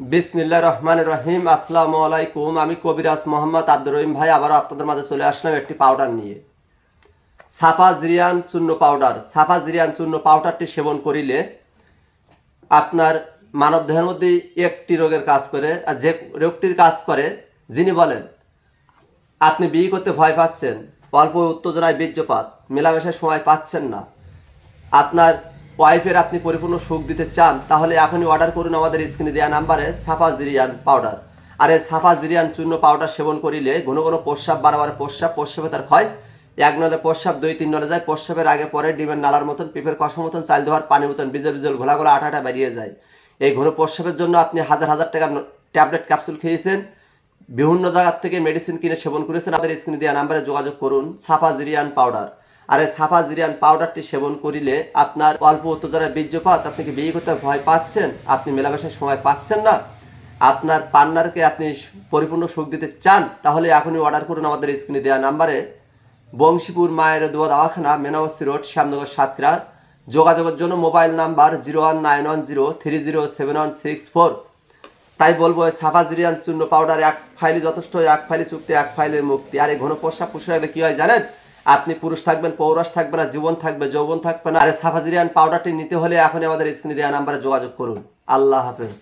বিসমিল্লা রহমান রহিম, আসসালামু আলাইকুম। আমি কবিরাজ মোহাম্মদ আব্দুর রহিম ভাই, আবারও আপনাদের মাঝে চলে আসলাম একটি পাউডার নিয়ে। সাফা জিরিয়ান চূর্ণ পাউডার। সাফা জিরিয়ান চূর্ণ পাউডারটি সেবন করিলে আপনার মানব দেহের মধ্যে একটি রোগের কাজ করে, আর যে রোগটির কাজ করে, যিনি বলেন, আপনি বিয়ে করতে ভয় পাচ্ছেন, অল্প উত্তেজনায় বীর্যপাত, মেলামেশায় সময় পাচ্ছেন না, আপনার ওয়াইফের আপনি পরিপূর্ণ সুখ দিতে চান, তাহলে এখনই অর্ডার করুন আমাদের স্ক্রিনে দেওয়া নাম্বারে সাফা জিরিয়ান পাউডার আর এই সাফা জিরিয়ান চূর্ণ পাউডার সেবন করিলে ঘন ঘন প্রস্রাব, বারবার প্রস্রাব, প্রস্রাবে তার ক্ষয়। এক নলে প্রস্রাব, দুই তিন নলে যায়, প্রস্রাবের আগে পরে ডিমের নালার মতন পিপের কষা মতন, চাল দেওয়ার পানি মতন বিজল বিজল ঘোলা ঘোলা আটা বেরিয়ে যায়। এই ঘন প্রস্রাবের জন্য আপনি হাজার হাজার টাকার ট্যাবলেট ক্যাপসুল খেয়েছেন। বিভিন্ন জায়গার থেকে মেডিসিন কিনে সেবন করেছেন। আমাদের স্ক্রিনে দেওয়া নাম্বারে যোগাযোগ করুন, সাফা জিরিয়ান পাউডার আর এই সাফা জিরিয়ান পাউডারটি সেবন করিলে আপনার অল্প উত্তেজনায় বীর্যপাত, আপনি কি বিয়ে করতে ভয় পাচ্ছেন? আপনি মেলামেশার সময় পাচ্ছেন না। আপনার পার্টনারকে আপনি পরিপূর্ণ সুখ দিতে চান, তাহলে এখনই অর্ডার করুন আমাদের স্ক্রিনে দেওয়া নাম্বারে। বংশীপুর মায়ের দোয়া দাওয়াখানা মেনাবস্তি রোড, শ্যামনগর সাতক্ষীরা। যোগাযোগের জন্য mobile number zero one nine one zero three zero seven one six four. তাই বলব সাফাজিরিয়ান চূর্ণ পাউডার এক ফাইলে যথেষ্ট, এক ফাইলে চুক্তি, এক ফাইলের মুক্তি। আর এই ঘন প্রস্রাব পুষে রাখলে কি হয় জানেন? আপনি পুরুষ থাকবেন পৌরস থাকবে না, জীবন থাকবে, যৌবন থাকবে না। আর সাফাজিরিয়ান পাউডারটি নিতে হলে এখন আমাদের স্ক্রিনে দেওয়া নাম্বারে যোগাযোগ করুন। আল্লাহ হাফেজ।